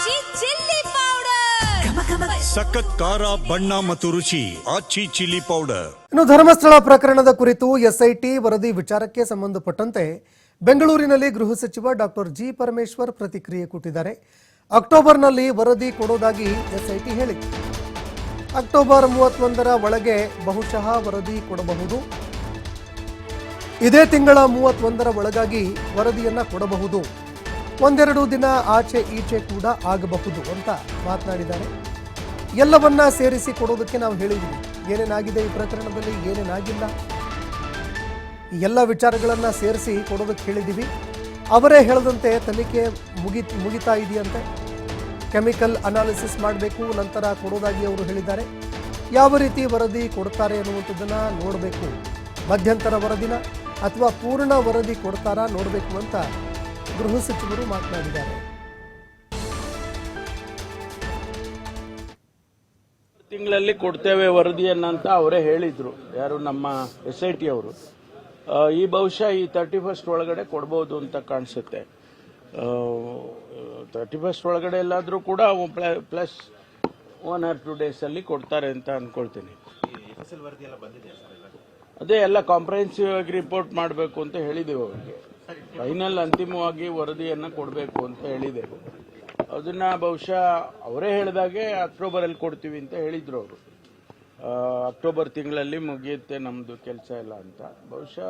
ಆಚಿ chilli powder. ಸಖತ್ ಖಾರ ಬಣ್ಣ ಮತ್ತು ರುಚಿ ಆಚಿ ಚಿಲ್ಲಿ ಪೌಡರ್. ಇನ್ನು ಧರ್ಮಸ್ಥಳ ಪ್ರಕರಣದ ಕುರಿತು ಎಸ್ಐಟಿ ವರದಿ ವಿಚಾರಕ್ಕೆ ಸಂಬಂಧಪಟ್ಟಂತೆ ಬೆಂಗಳೂರಿನಲ್ಲಿ ಗೃಹ ಸಚಿವ ಡಾಕ್ಟರ್ ಜಿ ಪರಮೇಶ್ವರ್ ಪ್ರತಿಕ್ರಿಯೆ ಕೊಟ್ಟಿದ್ದಾರೆ. ಅಕ್ಟೋಬರ್ನಲ್ಲಿ ವರದಿ ಕೊಡೋದಾಗಿ ಎಸ್ಐಟಿ ಹೇಳಿದೆ. ಅಕ್ಟೋಬರ್ ಮೂವತ್ತೊಂದರ ಒಳಗೆ ಬಹುಶಃ ವರದಿ ಕೊಡಬಹುದು. ಇದೇ ತಿಂಗಳ ಮೂವತ್ತೊಂದರ ಒಳಗಾಗಿ ವರದಿಯನ್ನು ಕೊಡಬಹುದು. ಒಂದೆರಡು ದಿನ ಆಚೆ ಈಚೆ ಕೂಡ ಆಗಬಹುದು ಅಂತ ಮಾತನಾಡಿದ್ದಾರೆ. ಎಲ್ಲವನ್ನ ಸೇರಿಸಿ ಕೊಡೋದಕ್ಕೆ ನಾವು ಹೇಳಿದ್ದೀವಿ ಏನೇನಾಗಿದೆ ಈ ಪ್ರಕರಣದಲ್ಲಿ, ಏನೇನಾಗಿಲ್ಲ? ಈ ಎಲ್ಲ ವಿಚಾರಗಳನ್ನ ಸೇರಿಸಿ ಕೊಡೋದಕ್ಕೆ ಹೇಳಿದ್ದೀವಿ ಅವರೇ ಹೇಳದಂತೆ ತನಿಖೆ ಮುಗಿ, ಮುಗಿತಾ ಇದೆಯಂತೆ. ಕೆಮಿಕಲ್ ಅನಾಲಿಸಿಸ್ ಮಾಡಬೇಕು, ನಂತರ ಕೊಡೋದಾಗಿ ಅವರು ಹೇಳಿದ್ದಾರೆ. ಯಾವ ರೀತಿ ವರದಿ ಕೊಡ್ತಾರೆ ಅನ್ನುವಂಥದ್ದನ್ನು ನೋಡಬೇಕು. ಮಧ್ಯಂತರ ವರದಿನ ಅಥವಾ ಪೂರ್ಣ ವರದಿ ಕೊಡ್ತಾರಾ ನೋಡಬೇಕು ಅಂತ ಗೃಹ ಸಚಿವರು ಮಾತನಾಡಿದ್ದಾರೆ. ತಿಂಗಳಲ್ಲಿ ಕೊಡ್ತೇವೆ ವರದಿಯನ್ನು ಅಂತ ಅವರೇ ಹೇಳಿದ್ರು. ಯಾರು ನಮ್ಮ ಎಸ್ ಐ ಟಿ ಅವರು. ಈ ಬಹುಶಃ ಈ ತರ್ಟಿ ಫಸ್ಟ್ ಒಳಗಡೆ ಕೊಡ್ಬೋದು ಅಂತ ಕಾಣಿಸುತ್ತೆ. ತರ್ಟಿ ಫಸ್ಟ್ ಒಳಗಡೆ ಎಲ್ಲಾದರೂ ಕೂಡ ಪ್ಲಸ್ ಒನ್ ಆರ್ ಟು ಡೇಸಲ್ಲಿ ಅಲ್ಲಿ ಕೊಡ್ತಾರೆ ಅಂತ ಅಂದ್ಕೊಳ್ತೀನಿ ಅದೇ ಎಲ್ಲ ಕಾಂಪ್ರಹೆನ್ಸಿವ್ ಆಗಿ ರಿಪೋರ್ಟ್ ಮಾಡಬೇಕು ಅಂತ ಹೇಳಿದ್ದೀವಿ ಅವರಿಗೆ. ಫೈನಲ್ ಅಂತಿಮವಾಗಿ ವರದಿಯನ್ನು ಕೊಡಬೇಕು ಅಂತ ಹೇಳಿದೆ. ಅದನ್ನು ಬಹುಶಃ ಅವರೇ ಹೇಳಿದಾಗೆ ಅಕ್ಟೋಬರಲ್ಲಿ ಕೊಡ್ತೀವಿ ಅಂತ ಹೇಳಿದ್ರು ಅವರು. ಅಕ್ಟೋಬರ್ ತಿಂಗಳಲ್ಲಿ ಮುಗಿಯುತ್ತೆ ನಮ್ಮದು ಕೆಲಸ ಎಲ್ಲ ಅಂತ. ಬಹುಶಃ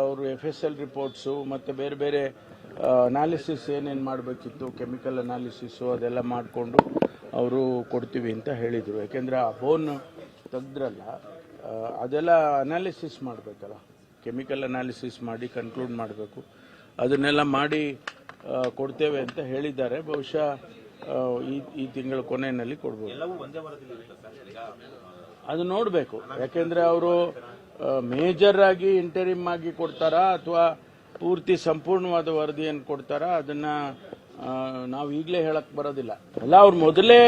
ಅವರು ಎಫ್ ಎಸ್ ಎಲ್ ರಿಪೋರ್ಟ್ಸು ಮತ್ತು ಬೇರೆ ಬೇರೆ ಅನಾಲಿಸಿಸ್ ಏನೇನು ಮಾಡಬೇಕಿತ್ತು ಕೆಮಿಕಲ್ ಅನಾಲಿಸಿಸು ಅದೆಲ್ಲ ಮಾಡಿಕೊಂಡು ಅವರು ಕೊಡ್ತೀವಿ ಅಂತ ಹೇಳಿದರು. ಯಾಕೆಂದರೆ ಆ ಬೋನ್ ತೆಗ್ದ್ರಲ್ಲ ಅದೆಲ್ಲ ಅನಾಲಿಸಿಸ್ ಮಾಡಬೇಕಲ್ಲ. ಕೆಮಿಕಲ್ ಅನಾಲಿಸಿಸ್ ಮಾಡಿ ಕನ್ಕ್ಲೂಡ್ ಮಾಡಬೇಕು. ಅದನ್ನೆಲ್ಲ ಮಾಡಿ ಕೊಡ್ತೇವೆ ಅಂತ ಹೇಳಿದ್ದಾರೆ. ಬಹುಶಃ ಈ ಈ ತಿಂಗಳ ಕೊನೆಯಲ್ಲಿ ಕೊಡ್ಬೋದು. ಅದು ನೋಡಬೇಕು. ಯಾಕೆಂದ್ರೆ ಅವರು ಮೇಜರ್ ಆಗಿ ಇಂಟರಿಮ್ ಆಗಿ ಕೊಡ್ತಾರಾ ಅಥವಾ ಪೂರ್ತಿ ಸಂಪೂರ್ಣವಾದ ವರದಿಯನ್ನು ಕೊಡ್ತಾರಾ? ಅದನ್ನ ನಾವು ಈಗಲೇ ಹೇಳಕ್ ಬರೋದಿಲ್ಲ. ಅಲ್ಲ ಅವ್ರು ಮೊದಲೇ